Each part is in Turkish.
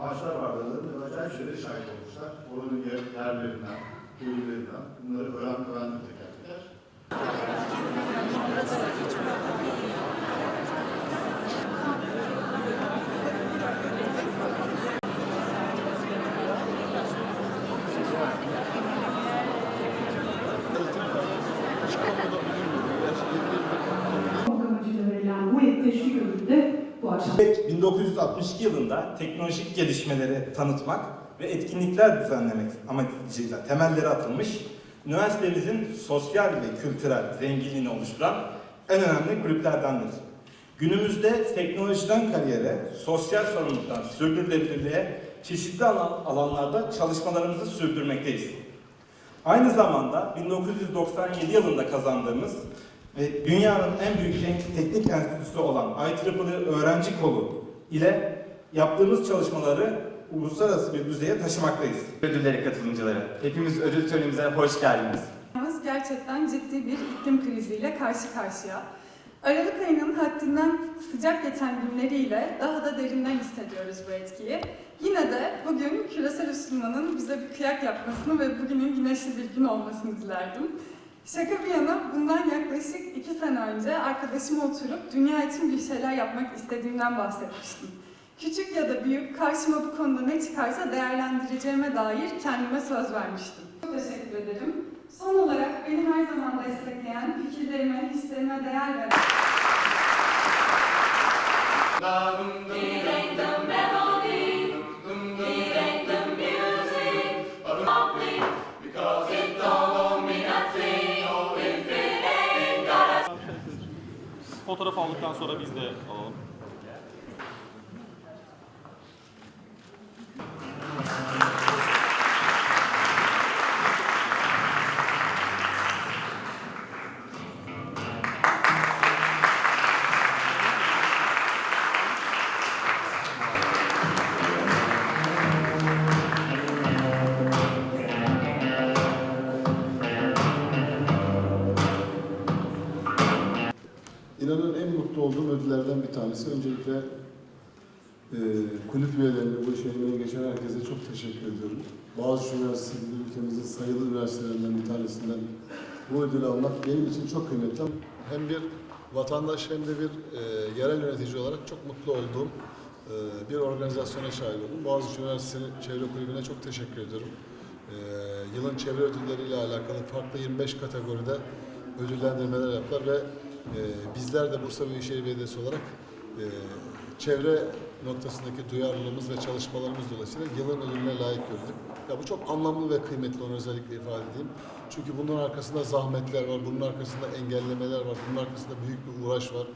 maaşlar varlığında acayip şeylere şahit olmuşlar. Oranın yer- yerlerinden, köylülerinden bunları öğren öğrendim teker teker. amacıyla verilen bu et teşvik ödülü akşam 1962 yılında teknolojik gelişmeleri tanıtmak ve etkinlikler düzenlemek amacıyla temelleri atılmış, üniversitemizin sosyal ve kültürel zenginliğini oluşturan en önemli kulüplerdendir. Günümüzde teknolojiden kariyere, sosyal sorumluluktan sürdürülebilirliğe çeşitli alan- alanlarda çalışmalarımızı sürdürmekteyiz. Aynı zamanda 1997 yılında kazandığımız ve dünyanın en büyük tek- teknik enstitüsü olan IEEE öğrenci kolu ile yaptığımız çalışmaları uluslararası bir düzeye taşımaktayız. Ödülleri katılımcıları. Hepimiz ödül törenimize hoş geldiniz. Dünyamız gerçekten ciddi bir iklim kriziyle karşı karşıya. Aralık ayının haddinden sıcak geçen günleriyle daha da derinden hissediyoruz bu etkiyi. Yine de bugün küresel ısınmanın bize bir kıyak yapmasını ve bugünün güneşli bir gün olmasını dilerdim. Şaka bir yana bundan yaklaşık sene önce arkadaşımla oturup dünya için bir şeyler yapmak istediğimden bahsetmiştim. Küçük ya da büyük karşıma bu konuda ne çıkarsa değerlendireceğime dair kendime söz vermiştim. Çok teşekkür ederim. Son olarak beni her zaman destekleyen, fikirlerime, hislerime değer veren Fotoğraf aldıktan sonra biz de alalım. İnanın en mutlu olduğum ödüllerden bir tanesi. Öncelikle e, kulüp üyelerine, bu emeği geçen herkese çok teşekkür ediyorum. Boğaziçi Üniversitesi ülkemizin sayılı üniversitelerinden bir tanesinden bu ödülü almak benim için çok kıymetli. Hem bir vatandaş hem de bir e, yerel yönetici olarak çok mutlu olduğum e, bir organizasyona şahit oldum. Boğaziçi Üniversitesi Çevre Kulübü'ne çok teşekkür ediyorum. E, yılın çevre ödülleriyle alakalı farklı 25 kategoride ödüllendirmeler yaptılar ve e, bizler de Bursa Büyükşehir Belediyesi olarak e, çevre noktasındaki duyarlılığımız ve çalışmalarımız dolayısıyla yılın ödülüne layık gördük. Ya bu çok anlamlı ve kıymetli onu özellikle ifade edeyim. Çünkü bunun arkasında zahmetler var, bunun arkasında engellemeler var, bunun arkasında büyük bir uğraş var.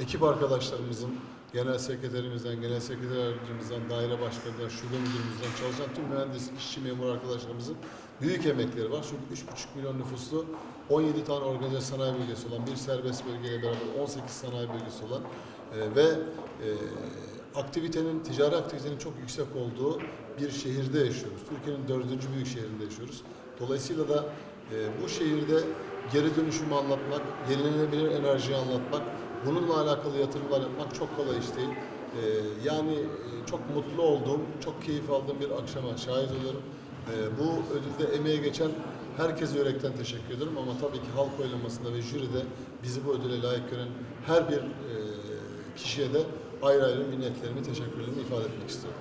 Ekip arkadaşlarımızın, genel sekreterimizden, genel sekreter yardımcımızdan, daire başkanından, şube müdürümüzden çalışan tüm mühendis, işçi, memur arkadaşlarımızın büyük emekleri var. Çünkü 3,5 milyon nüfuslu 17 tane organize sanayi bölgesi olan, bir serbest bölgeyle beraber 18 sanayi bölgesi olan e, ve e, aktivitenin, ticari aktivitenin çok yüksek olduğu bir şehirde yaşıyoruz. Türkiye'nin dördüncü büyük şehrinde yaşıyoruz. Dolayısıyla da e, bu şehirde geri dönüşümü anlatmak, yenilenebilir enerjiyi anlatmak, bununla alakalı yatırımlar yapmak çok kolay iş değil. E, yani çok mutlu olduğum, çok keyif aldığım bir akşama şahit oluyorum. E, bu ödülde emeğe geçen herkese yürekten teşekkür ederim ama tabii ki halk oylamasında ve jüride bizi bu ödüle layık gören her bir e, kişiye de ayrı ayrı minnetlerimi, teşekkürlerimi ifade etmek istiyorum.